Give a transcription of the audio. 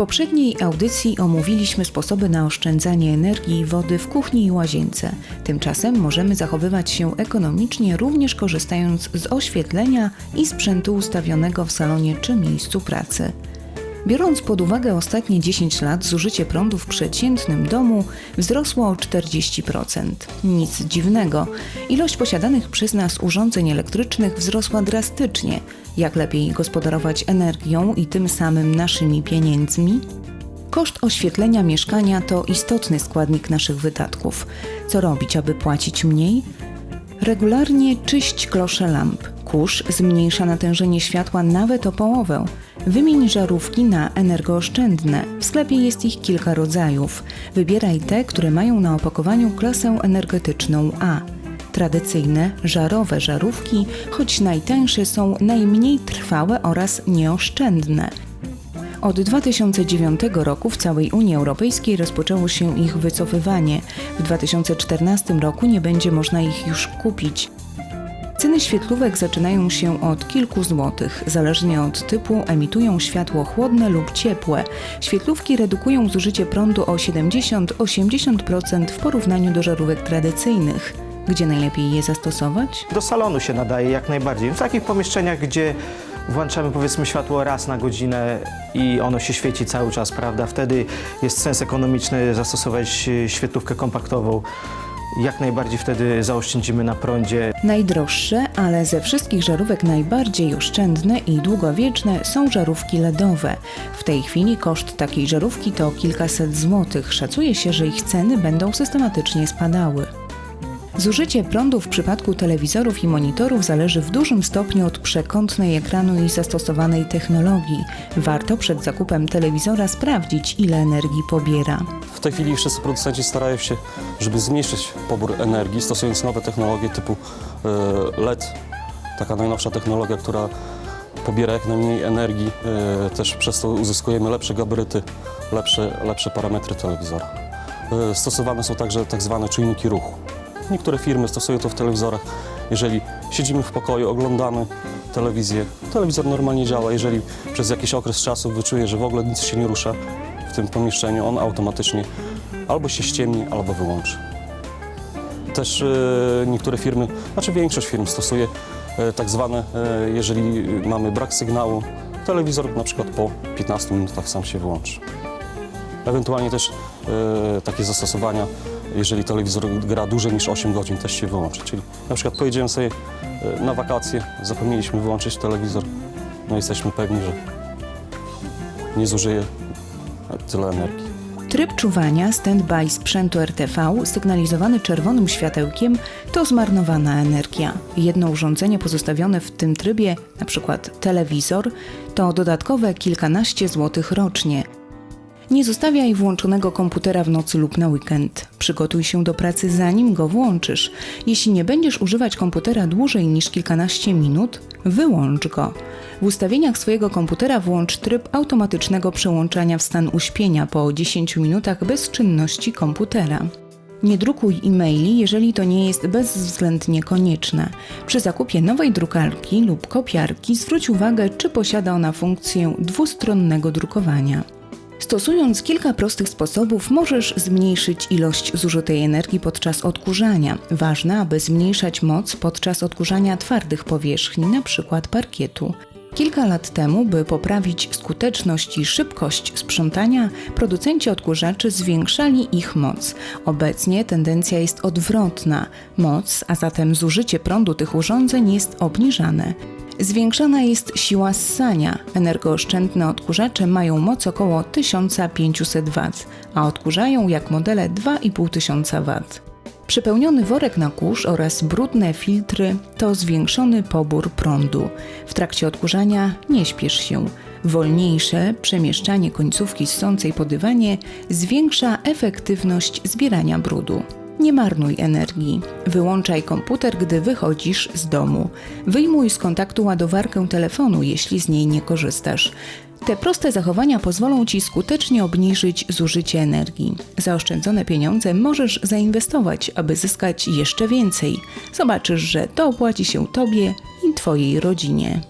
poprzedniej audycji omówiliśmy sposoby na oszczędzanie energii i wody w kuchni i łazience. Tymczasem możemy zachowywać się ekonomicznie również korzystając z oświetlenia i sprzętu ustawionego w salonie czy miejscu pracy. Biorąc pod uwagę ostatnie 10 lat, zużycie prądu w przeciętnym domu wzrosło o 40%. Nic dziwnego. Ilość posiadanych przez nas urządzeń elektrycznych wzrosła drastycznie. Jak lepiej gospodarować energią i tym samym naszymi pieniędzmi? Koszt oświetlenia mieszkania to istotny składnik naszych wydatków. Co robić, aby płacić mniej? Regularnie czyść klosze lamp. Kurz zmniejsza natężenie światła nawet o połowę. Wymień żarówki na energooszczędne. W sklepie jest ich kilka rodzajów. Wybieraj te, które mają na opakowaniu klasę energetyczną A. Tradycyjne, żarowe żarówki, choć najtańsze, są najmniej trwałe oraz nieoszczędne. Od 2009 roku w całej Unii Europejskiej rozpoczęło się ich wycofywanie. W 2014 roku nie będzie można ich już kupić. Ceny świetlówek zaczynają się od kilku złotych. Zależnie od typu emitują światło chłodne lub ciepłe. Świetlówki redukują zużycie prądu o 70-80% w porównaniu do żarówek tradycyjnych. Gdzie najlepiej je zastosować? Do salonu się nadaje jak najbardziej. W takich pomieszczeniach, gdzie włączamy powiedzmy światło raz na godzinę i ono się świeci cały czas, prawda? Wtedy jest sens ekonomiczny zastosować e, świetlówkę kompaktową. Jak najbardziej wtedy zaoszczędzimy na prądzie. Najdroższe, ale ze wszystkich żarówek najbardziej oszczędne i długowieczne są żarówki LEDowe. W tej chwili koszt takiej żarówki to kilkaset złotych. Szacuje się, że ich ceny będą systematycznie spadały. Zużycie prądu w przypadku telewizorów i monitorów zależy w dużym stopniu od przekątnej ekranu i zastosowanej technologii. Warto przed zakupem telewizora sprawdzić, ile energii pobiera. W tej chwili wszyscy producenci starają się, żeby zmniejszyć pobór energii, stosując nowe technologie typu e, LED, taka najnowsza technologia, która pobiera jak najmniej energii, e, też przez to uzyskujemy lepsze gabaryty, lepsze, lepsze parametry telewizora. E, Stosowane są także tak zwane czujniki ruchu. Niektóre firmy stosują to w telewizorach. Jeżeli siedzimy w pokoju, oglądamy telewizję, telewizor normalnie działa. Jeżeli przez jakiś okres czasu wyczuje, że w ogóle nic się nie rusza w tym pomieszczeniu, on automatycznie albo się ściemni, albo wyłączy. Też e, niektóre firmy, znaczy większość firm stosuje e, tak zwane, e, jeżeli mamy brak sygnału, telewizor na przykład po 15 minutach sam się wyłączy. Ewentualnie też takie zastosowania, jeżeli telewizor gra dłużej niż 8 godzin, też się wyłączy. Czyli na przykład pojedziemy sobie e, na wakacje, zapomnieliśmy wyłączyć telewizor, no jesteśmy pewni, że nie zużyje tyle energii. Tryb czuwania stand-by sprzętu RTV sygnalizowany czerwonym światełkiem to zmarnowana energia. Jedno urządzenie pozostawione w tym trybie, np. telewizor, to dodatkowe kilkanaście złotych rocznie. Nie zostawiaj włączonego komputera w nocy lub na weekend. Przygotuj się do pracy zanim go włączysz. Jeśli nie będziesz używać komputera dłużej niż kilkanaście minut, wyłącz go. W ustawieniach swojego komputera włącz tryb automatycznego przełączania w stan uśpienia po 10 minutach bez czynności komputera. Nie drukuj e-maili, jeżeli to nie jest bezwzględnie konieczne. Przy zakupie nowej drukarki lub kopiarki zwróć uwagę, czy posiada ona funkcję dwustronnego drukowania. Stosując kilka prostych sposobów, możesz zmniejszyć ilość zużytej energii podczas odkurzania. Ważne, aby zmniejszać moc podczas odkurzania twardych powierzchni, np. parkietu. Kilka lat temu, by poprawić skuteczność i szybkość sprzątania, producenci odkurzaczy zwiększali ich moc. Obecnie tendencja jest odwrotna. Moc, a zatem zużycie prądu tych urządzeń jest obniżane. Zwiększana jest siła ssania. Energooszczędne odkurzacze mają moc około 1500 W, a odkurzają jak modele 2500 W. Przepełniony worek na kurz oraz brudne filtry to zwiększony pobór prądu. W trakcie odkurzania nie śpiesz się. Wolniejsze przemieszczanie końcówki ssącej po dywanie zwiększa efektywność zbierania brudu. Nie marnuj energii. Wyłączaj komputer, gdy wychodzisz z domu. Wyjmuj z kontaktu ładowarkę telefonu, jeśli z niej nie korzystasz. Te proste zachowania pozwolą Ci skutecznie obniżyć zużycie energii. Zaoszczędzone pieniądze możesz zainwestować, aby zyskać jeszcze więcej. Zobaczysz, że to opłaci się Tobie i Twojej rodzinie.